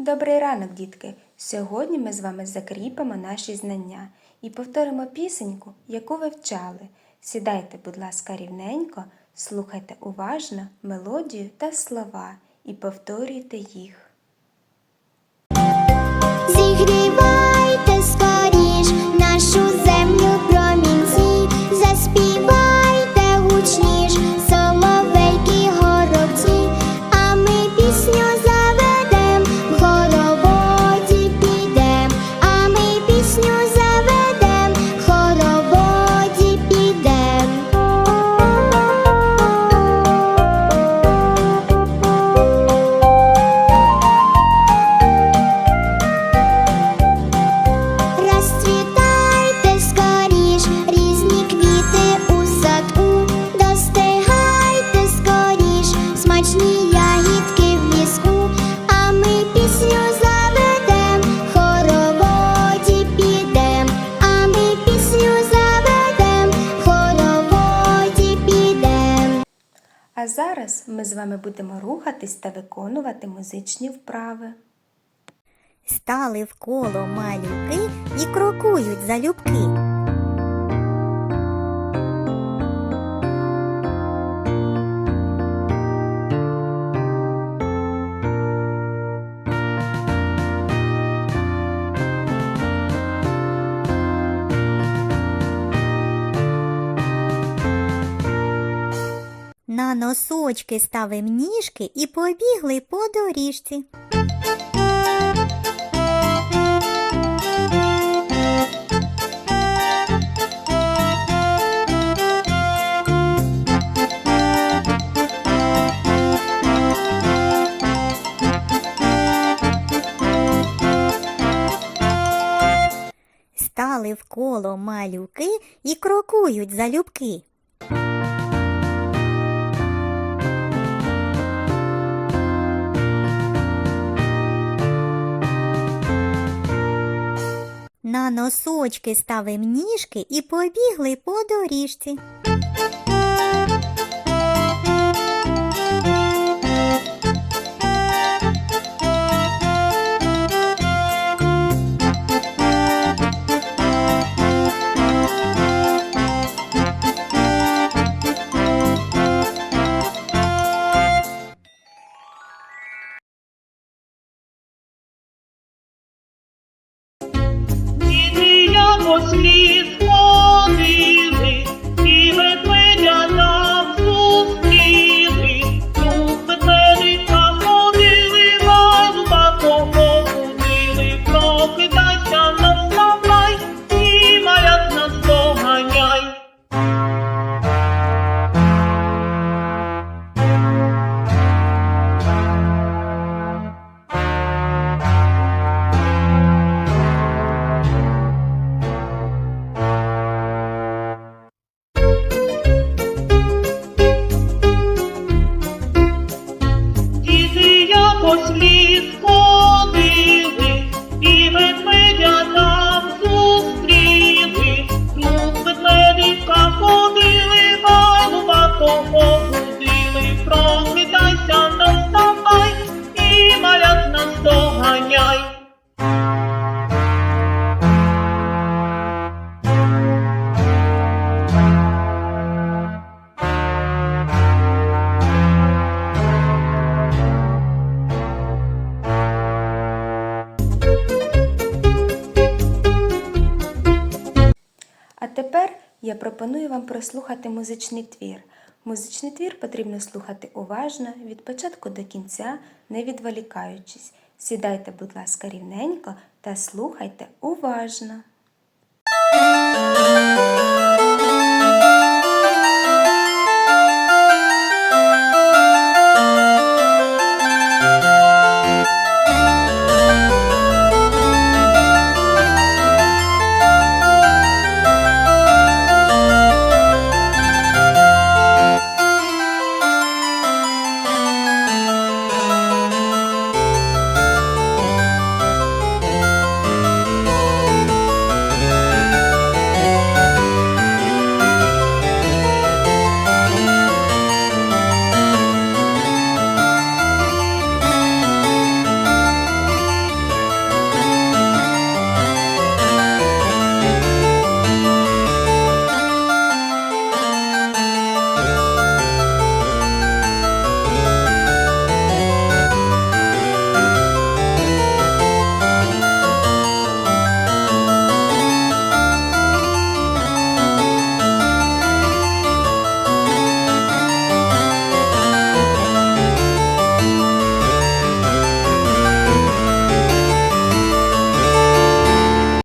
Добрий ранок, дітки! Сьогодні ми з вами закріпимо наші знання і повторимо пісеньку, яку ви вчали. Сідайте, будь ласка, рівненько, слухайте уважно мелодію та слова і повторюйте їх. Зігрівайте А зараз ми з вами будемо рухатись та виконувати музичні вправи. Стали в коло малюки і крокують залюбки. Носочки ставим ніжки і побігли по доріжці. Стали в коло малюки і крокують залюбки. На носочки ставим ніжки і побігли по доріжці. ojos Діти я пропоную вам прослухати музичний твір. Музичний твір потрібно слухати уважно від початку до кінця, не відволікаючись. Сідайте, будь ласка, рівненько та слухайте уважно.